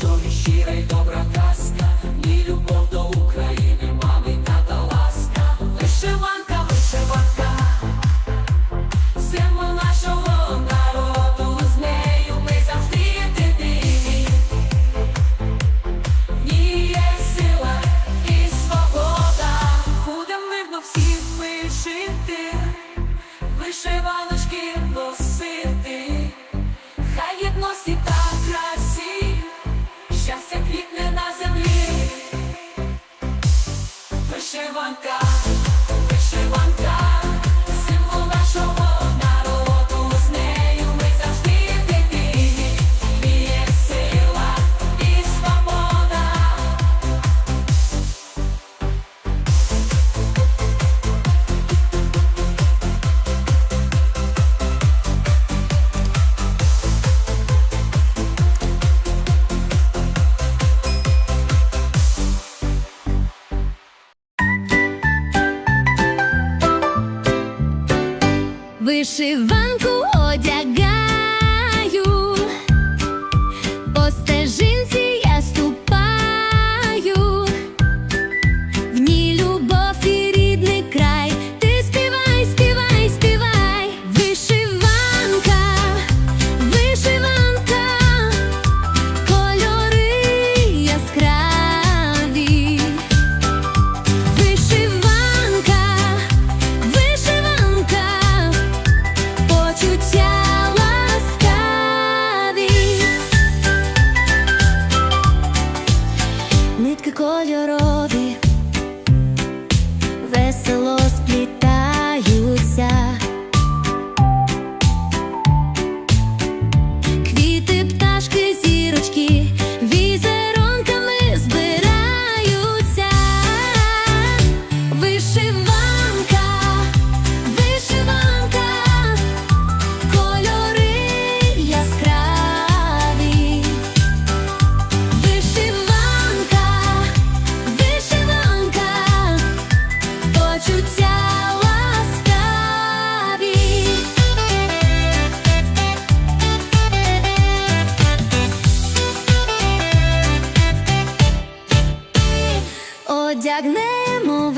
совість щира й доброта.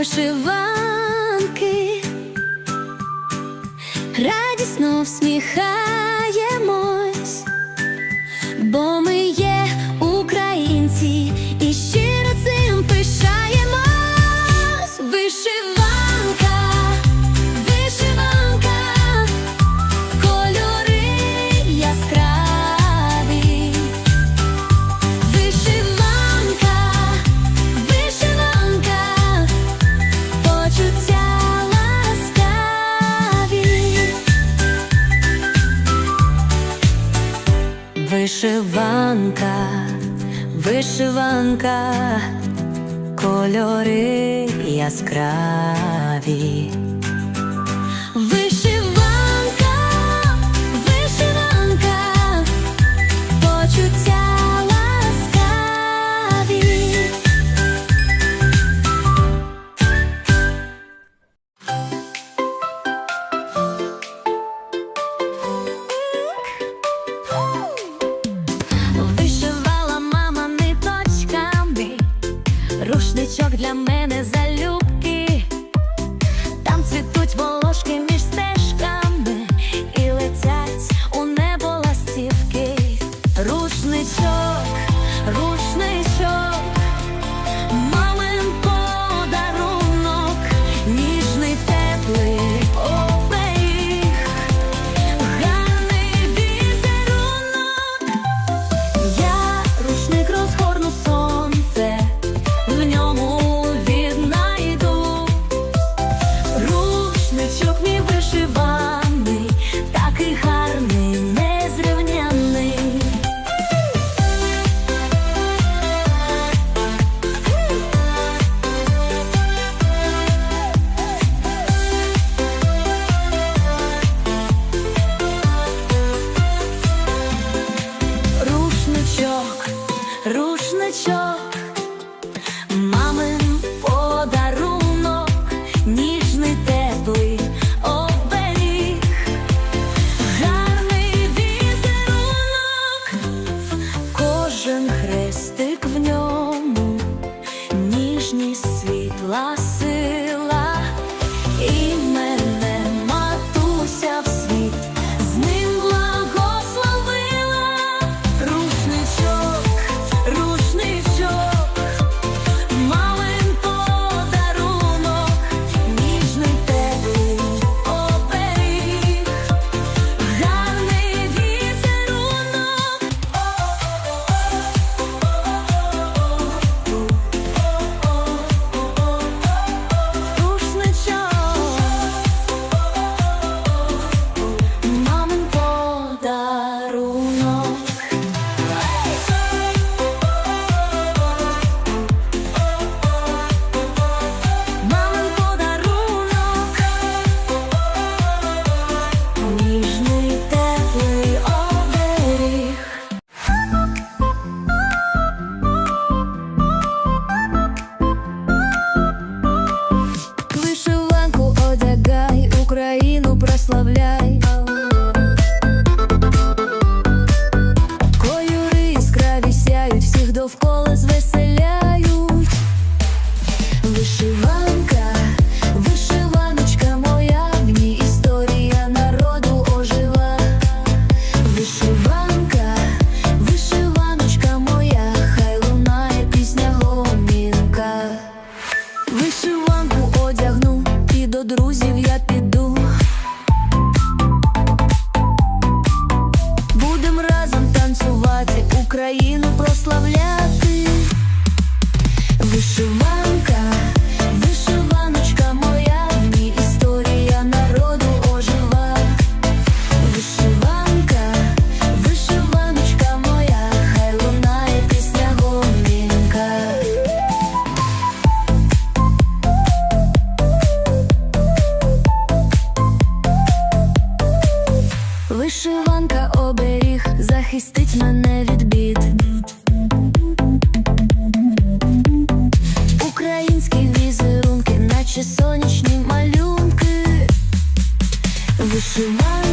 вишиванки, радісно всміхає. вишиванка, вишиванка, кольори яскраві. Вишиванка, вишиваночка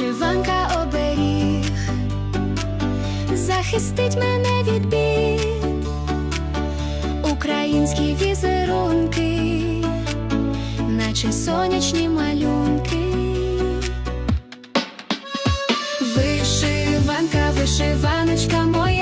вишиванка оберіг, захистить мене від бід, українські візерунки, наче сонячні малюнки, вишиванка, вишиваночка моя.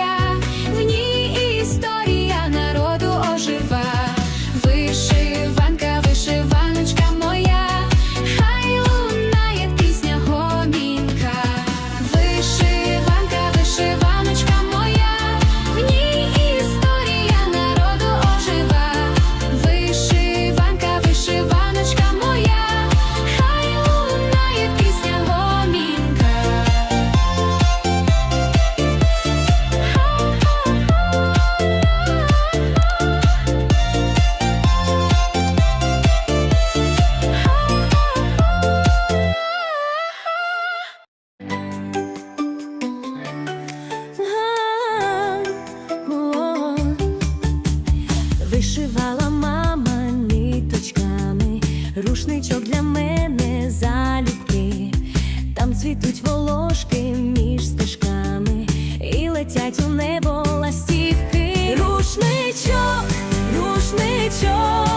вишивала мама ниточками, рушничок для мене залюбки, там цвітуть волошки між стежками і летять у небо ластівки. Рушничок, рушничок.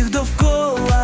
всіх довкола.